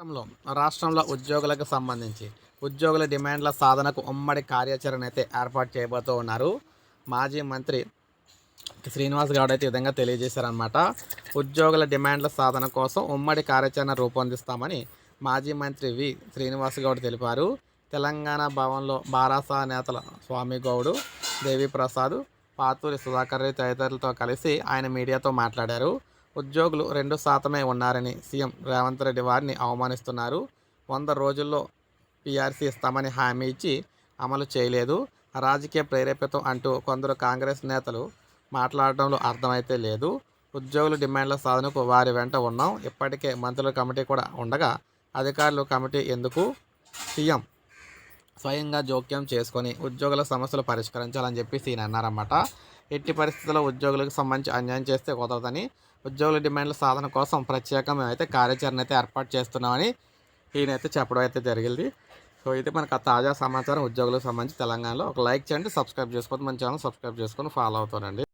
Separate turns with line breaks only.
రాష్ట్రంలో రాష్ట్రంలో ఉద్యోగులకు సంబంధించి ఉద్యోగుల డిమాండ్ల సాధనకు ఉమ్మడి కార్యాచరణ అయితే ఏర్పాటు చేయబోతూ ఉన్నారు. మాజీ మంత్రి శ్రీనివాస్ గౌడ్ అయితే విధంగా తెలియజేశారనమాట ఉద్యోగుల డిమాండ్ల సాధన కోసం ఉమ్మడి కార్యాచరణ రూపొందిస్తామని మాజీ మంత్రి వి శ్రీనివాస్ గౌడ్ తెలిపారు. తెలంగాణ భవన్లో బారాసా నేతల స్వామి గౌడు దేవిప్రసాద్ పాతూరి సుధాకర్ రెడ్డి తదితరులతో కలిసి ఆయన మీడియాతో మాట్లాడారు. ఉద్యోగులు రెండు శాతమే ఉన్నారని సీఎం రేవంత్ రెడ్డి వారిని అవమానిస్తున్నారు. వంద రోజుల్లో పీఆర్సీ ఇస్తామని హామీ ఇచ్చి అమలు చేయలేదు. రాజకీయ ప్రేరేపితం అంటూ కొందరు కాంగ్రెస్ నేతలు మాట్లాడడంలో అర్థమైతే లేదు. ఉద్యోగుల డిమాండ్ల సాధనకు వారి వెంట ఉన్నాం. ఇప్పటికే మంత్రుల కమిటీ కూడా ఉండగా అధికారులు కమిటీ ఎందుకు? సీఎం స్వయంగా జోక్యం చేసుకొని ఉద్యోగుల సమస్యలు పరిష్కరించాలని చెప్పేసి ఈయన అన్నారన్నమాట. ఎట్టి పరిస్థితుల్లో ఉద్యోగులకు సంబంధించి అన్యాయం చేస్తే కుదరదని ఉద్యోగుల డిమాండ్ల సాధన కోసం ప్రత్యేక అయితే కార్యాచరణ అయితే ఏర్పాటు చేస్తున్నామని ఈయనైతే చెప్పడం అయితే జరిగింది. సో ఇది మనకు ఆ తాజా సమాచారం ఉద్యోగులకు సంబంధించి తెలంగాణలో. ఒక లైక్ చేయండి సబ్స్క్రైబ్ చేసుకోండి మన ఛానల్ సబ్స్క్రైబ్ చేసుకొని ఫాలో అవుతానండి